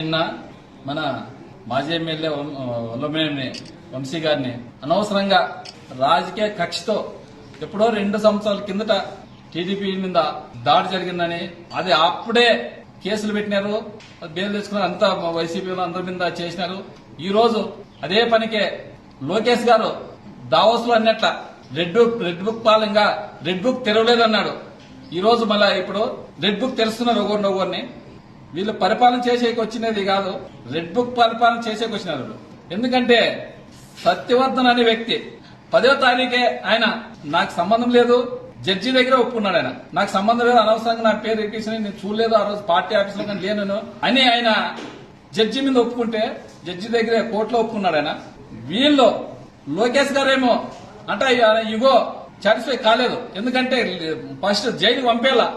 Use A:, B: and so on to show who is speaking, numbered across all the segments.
A: నిన్న మన మాజీ ఎమ్మెల్యే వల్లభనేని వంశీ గారిని అనవసరంగా రాజకీయ కక్షతో ఎప్పుడో రెండు సంవత్సరాల కిందట టీడీపీ మీద దాడి జరిగిందని అది అప్పుడే కేసులు పెట్టినారు బెయిల్ తెచ్చుకుని అంతా వైసీపీ అందరి మీద చేసినారు. ఈ రోజు అదే పనికే లోకేష్ గారు దావోస్లో అన్నట్ల రెడ్ బుక్ రెడ్ బుక్ పాలంగా రెడ్ బుక్ తెరవలేదన్నాడు. ఈ రోజు మళ్ళా ఇప్పుడు రెడ్ బుక్ తెరుస్తున్నారు ఒకరిని ఒకరిని వీళ్ళు పరిపాలన చేసేకి వచ్చినది కాదు రెడ్ బుక్ పరిపాలన చేసేకి వచ్చినారు వీళ్ళు. ఎందుకంటే సత్యవర్ధన్ అనే వ్యక్తి పదో తారీఖే ఆయన నాకు సంబంధం లేదు జడ్జి దగ్గర ఒప్పుకున్నాడు ఆయన. నాకు సంబంధం లేదు అనవసరంగా నా పేరు ఎక్కించిన నేను చూడలేదు ఆ రోజు పార్టీ ఆఫీసులో కానీ లేను అని ఆయన జడ్జి మీద ఒప్పుకుంటే జడ్జి దగ్గర కోర్టులో ఒప్పుకున్నాడు ఆయన. వీళ్ళు లోకేష్ గారేమో అంటే ఇగో సాటిస్ఫై కాలేదు. ఎందుకంటే ఫస్ట్ జైలు పంపేలా.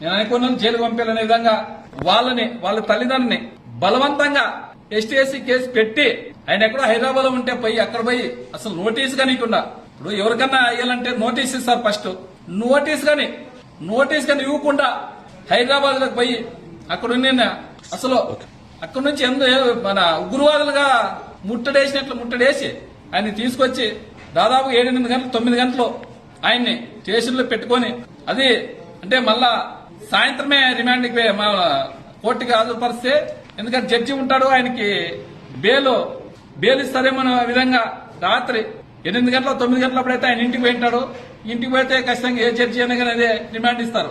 A: నేను అనుకున్నాను జైలుకి పంపేయాలనే విధంగా వాళ్ళని వాళ్ళ తల్లిదండ్రుని బలవంతంగా ఎస్టీ ఎస్సీ కేసు పెట్టి ఆయన ఎక్కడో హైదరాబాద్లో ఉంటే పోయి అక్కడ పోయి అసలు నోటీస్ కానీకుండా ఇప్పుడు ఎవరికన్నా అయ్యాలంటే నోటీస్ ఇస్తారు ఫస్ట్. నోటీస్ కానీ నోటీస్ కానీ ఇవ్వకుండా హైదరాబాద్లోకి పోయి అక్కడ ఉన్న అసలు అక్కడ నుంచి ఎందు మన ఉగ్రవాదులుగా ముట్టడేసినట్లు ముట్టడేసి ఆయన తీసుకొచ్చి దాదాపు ఏడెనిమిది గంటలు తొమ్మిది గంటలు ఆయన్ని స్టేషన్లో పెట్టుకొని అది అంటే మళ్ళా సాయంత్రమే రిమాండ్కి మా కోర్టుకి హాజరుపరిస్తే ఎందుకంటే జడ్జి ఉంటాడు ఆయనకి బేలు బేలు ఇస్తారేమో విధంగా రాత్రి ఎనిమిది గంటల తొమ్మిది గంటలప్పుడైతే ఆయన ఇంటికి పోయింటాడు. ఇంటికి పోతే ఖచ్చితంగా ఏ జడ్జి అయినా కానీ అదే రిమాండ్ ఇస్తారు.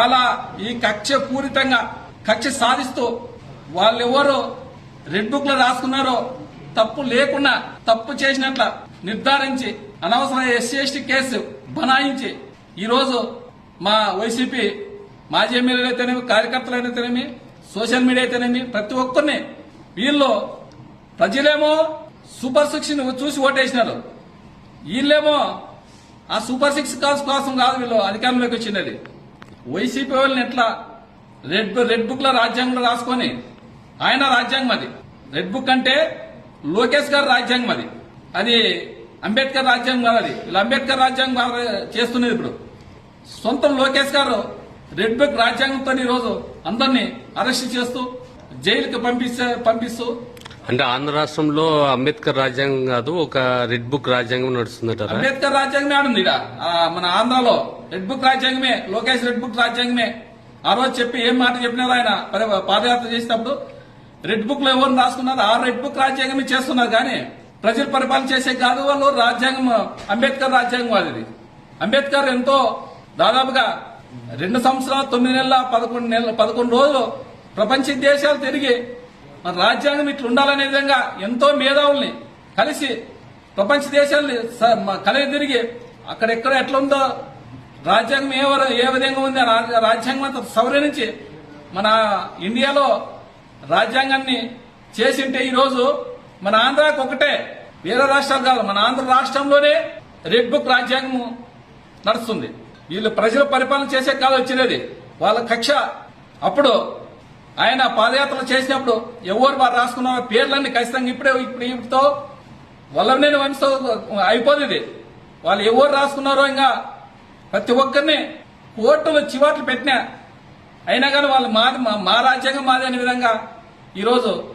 A: అలా ఈ కక్ష పూరితంగా కక్ష సాధిస్తూ వాళ్ళెవరు రెడ్ బుక్లో రాసుకున్నారో తప్పు లేకుండా తప్పు చేసినట్ల నిర్ధారించి అనవసర ఎస్సీ ఎస్టీ కేసు బనాయించి ఈ రోజు మా వైసీపీ మాజీ ఎమ్మెల్యేలు అయితేనేమి కార్యకర్తలు అయితేనేమి సోషల్ మీడియా అయితేనేమి ప్రతి ఒక్కరిని వీళ్ళు ప్రజలేమో సూపర్ సిక్స్ చూసి ఓటేసినారు. వీళ్ళేమో ఆ సూపర్ సిక్స్ కాల్స్ కోసం కాదు వీళ్ళు అధికారంలోకి వచ్చినది వైసీపీ వాళ్ళని ఎట్లా రెడ్ రెడ్ బుక్లో రాజ్యాంగంలో రాసుకొని ఆయన రాజ్యాంగం అది. రెడ్ బుక్ అంటే లోకేష్ గారి రాజ్యాంగం అది. అది అంబేద్కర్ రాజ్యాంగం కాదు అది. వీళ్ళు అంబేద్కర్ రాజ్యాంగం చేస్తున్నది ఇప్పుడు. సొంతం లోకేష్ గారు రెడ్ బుక్ రాజ్యాంగంతో ఈ రోజు అందరినీ అరెస్ట్ చేస్తూ జైలుకి పంపిస్తే పంపిస్తూ.
B: అంటే ఆంధ్ర రాష్ట్రంలో అంబేద్కర్ రాజ్యాంగం కాదు ఒక రెడ్ బుక్ రాజ్యాంగం నడుస్తుందట
A: అంబేద్కర్ రాజ్యాంగమే ఆడుంది మన ఆంధ్రాలో. రెడ్ బుక్ రాజ్యాంగమే లోకేష్ రెడ్ బుక్ రాజ్యాంగమే. ఆ రోజు చెప్పి ఏం మాట చెప్పినారు ఆయన? పద- పాదయాత్ర చేసినప్పుడు రెడ్ బుక్లో ఎవరు రాసుకున్నారు ఆ రెడ్ బుక్ రాజ్యాంగమే చేస్తున్నారు కానీ ప్రజలు పరిపాలన చేసే కాదు వాళ్ళు రాజ్యాంగం అంబేద్కర్ రాజ్యాంగం అది అంబేద్కర్ ఎంతో దాదాపుగా రెండు సంవత్సరాలు తొమ్మిది నెలల పదకొండు నెలల పదకొండు రోజులు ప్రపంచ దేశాలు తిరిగి మన రాజ్యాంగం ఇట్లా ఉండాలనే విధంగా ఎంతో మేధావుల్ని కలిసి ప్రపంచ దేశాల్ని స- కలిగి తిరిగి అక్కడెక్కడ ఎట్లా ఉందో రాజ్యాంగం ఏ ఏ విధంగా ఉంది ఆ రాజ్యాంగం అంతా సవరించి మన ఇండియాలో రాజ్యాంగాన్ని చేసింటే ఈరోజు మన ఆంధ్రాకు ఒకటే వేరే రాష్ట్రాలు కాదు మన ఆంధ్ర రాష్ట్రంలోనే రెడ్ బుక్ రాజ్యాంగం నడుస్తుంది. వీళ్ళు ప్రజల పరిపాలన చేసే కాదు వచ్చినది. వాళ్ళ కక్ష. అప్పుడు ఆయన పాదయాత్రలు చేసినప్పుడు ఎవరు వారు రాసుకున్న పేర్లన్నీ ఖచ్చితంగా ఇప్పుడే ఇప్పుడు ఇప్పుడుతో వల్లభనేని వంశతో అయిపోతుంది. వాళ్ళు ఎవరు రాసుకున్నారో ఇంకా ప్రతి ఒక్కరిని కోర్టులో చివాట్లు పెట్టినా అయినా కానీ వాళ్ళు మాది మా- మా రాజ్యాంగం మాది అనే విధంగా ఈరోజు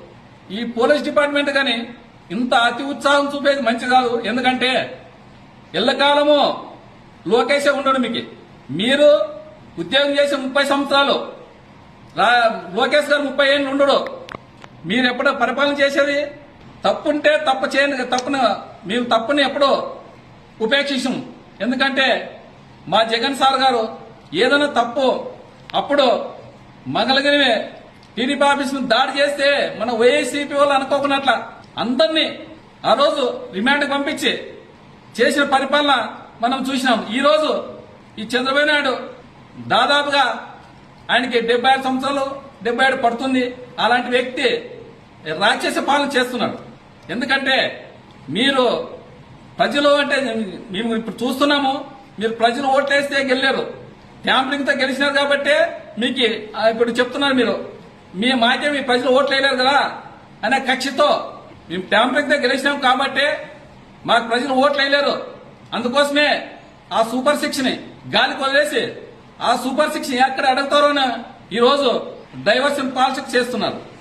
A: ఈ పోలీస్ డిపార్ట్మెంట్ కానీ ఇంత అతి ఉత్సాహం చూపేది మంచి కాదు. ఎందుకంటే ఎల్లకాలము లోకేషే ఉండడు మీకు. మీరు ఉద్యోగం చేసే ముప్పై సంవత్సరాలు రా- లోకేష్ గారు ముప్పై ఏళ్ళు ఉండడు. మీరు ఎప్పుడో పరిపాలన చేసేది తప్పుంటే తప్పు చేయని తప్పును మేము తప్పుని ఎప్పుడో ఉపేక్షించం ఎందుకంటే మా జగన్ సార్ గారు ఏదైనా తప్పు అప్పుడు మంగళగిరి టీడీపీ ఆఫీస్ దాడి చేస్తే మన వైఎస్సీపీ వాళ్ళు అనుకోకున్నట్ల అందరినీ ఆ రోజు రిమాండ్కి పంపించి చేసిన పరిపాలన మనం చూసినాం. ఈరోజు ఈ చంద్రబాబు నాయుడు దాదాపుగా ఆయనకి డెబ్బై ఆరు సంవత్సరాలు డెబ్బై ఏడు పడుతుంది. అలాంటి వ్యక్తి రాక్షస పాలన చేస్తున్నాడు. ఎందుకంటే మీరు ప్రజలు అంటే మేము ఇప్పుడు చూస్తున్నాము మీరు ప్రజలు ఓట్లేస్తే గెలిలేరు. ట్యాంపరింగ్తో గెలిచినారు కాబట్టి మీకు ఇప్పుడు చెప్తున్నారు మీరు మీ మాకే మీ ప్రజలు ఓట్లేయలేరు కదా అనే కక్షతో మేము ట్యాంపరింగ్తో గెలిచినాం కాబట్టి మాకు ప్రజలు ఓట్లు వేయలేరు అందుకోసమే ఆ సూపర్ సిక్స్ని గాలికి వదిలేసి ఆ సూపర్ సిక్స్ ఎక్కడ అడుగుతారో ఈరోజు రోజు డైవర్షన్ పాలిటిక్స్ చేస్తున్నారు.